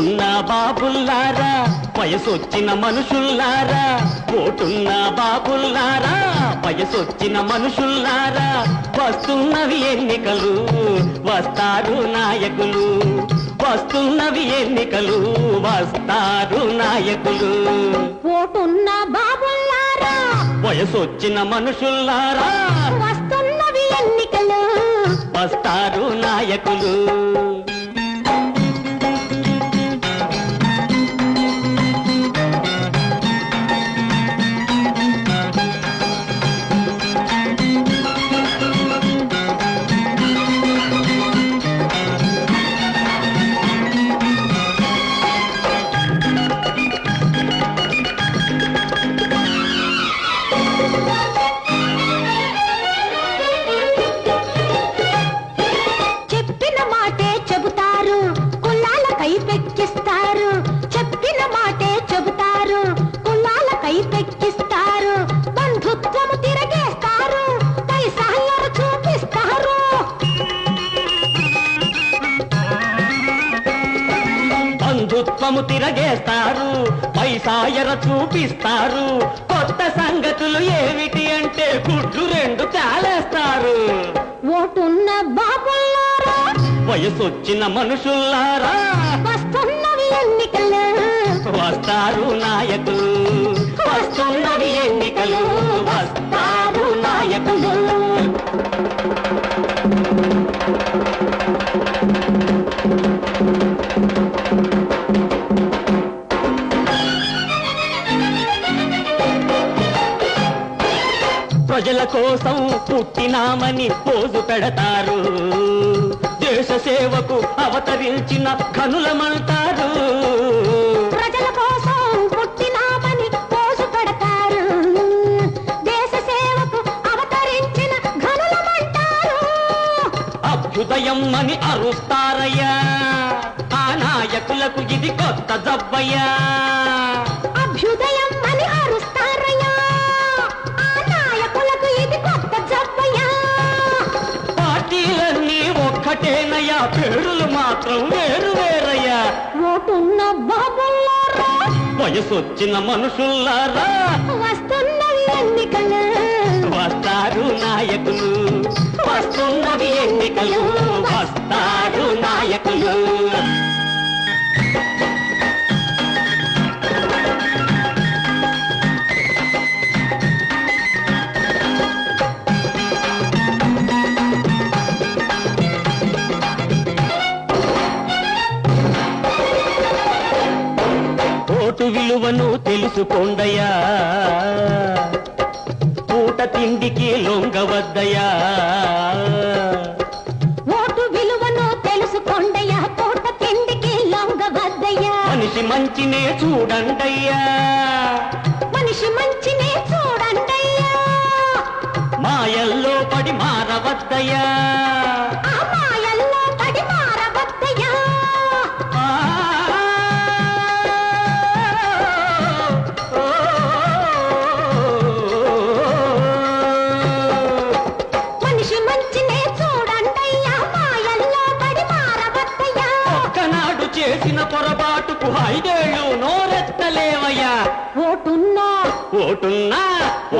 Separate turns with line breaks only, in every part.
ఓటున్న బాబుల్లారా వయసొచ్చిన మనుషుల్లారా ఓటున్న బాబుల్లారా వయసొచ్చిన మనుషుల్లారా వస్తున్నవి ఎన్నికలు వస్తారు నాయకులు. వస్తున్నవి ఎన్నికలు వస్తారు నాయకులు.
ఓటున్న బాబుల్లారా
వయసొచ్చిన మనుషుల్లారా
వస్తున్నవి ఎన్నికలు.
వస్తారు నాయకులు.
బంధుత్వము తిరగేస్తారు పైసాయరు చూపిస్తారు.
బంధుత్వము తిరగేస్తారు పైసాయర చూపిస్తారు. కొత్త సంగతులు ఏమిటి అంటే గుడ్లు రెండు చాలేస్తారు.
ఓటున్న బాబుల్లారా
వయసొచ్చిన మనుషుల్లారా
వస్తున్నవి ఎన్నికలు.
వస్తారు నాయకులు. వస్తున్నది ఎన్నికలు వస్తారు నాయకులు. ప్రజల కోసం పుట్టినామని పోజు పెడతారు. దేశ సేవకు అవతరించిన
కనులమంతా
అభ్యుదయం అని అరుస్తారయ్యా. ఆ నాయకులకు ఇది కొత్త జబ్బయ్యా.
అభ్యుదయం అని అరుస్తారయ్యా. ఆ నాయకులకు ఇది కొత్త జబ్బయ్యా.
పార్టీలన్నీ ఒక్కటేనయ్యా. పేరులు మాత్రం వేరు వేరయ్యా.
ఓటున్న బాబుల్లారా?
వయసొచ్చిన మనుషుల్లారా.
ఎన్నికలు.
వస్తారు నాయకులు. వస్తున్నవి ఎన్నికలు వస్తారు నాయకులు. ఓటు విలువను తెలుసుకోండయా పూట తిండికి లొంగవద్దయ్యా.
ఓటు విలువను తెలుసుకోండయ్యా పూట తిండికి లొంగవద్దయ్యా.
మనిషి మంచినే చూడండయ్యా.
మనిషి మంచినే చూడండయ్యా.
మాయల్లో పడి మారవద్దయ్యా. చేసిన పొరపాటుకు ఐదేళ్ళు నోరెత్తలేవయ్యా.
ఓటున్నా.
ఓటున్నా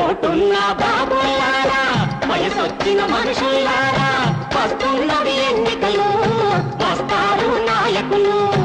ఓటున్నా బాబులారా వయసొచ్చిన మనుషులారా వస్తున్నవి ఎన్నికలు వస్తారు నాయకులు.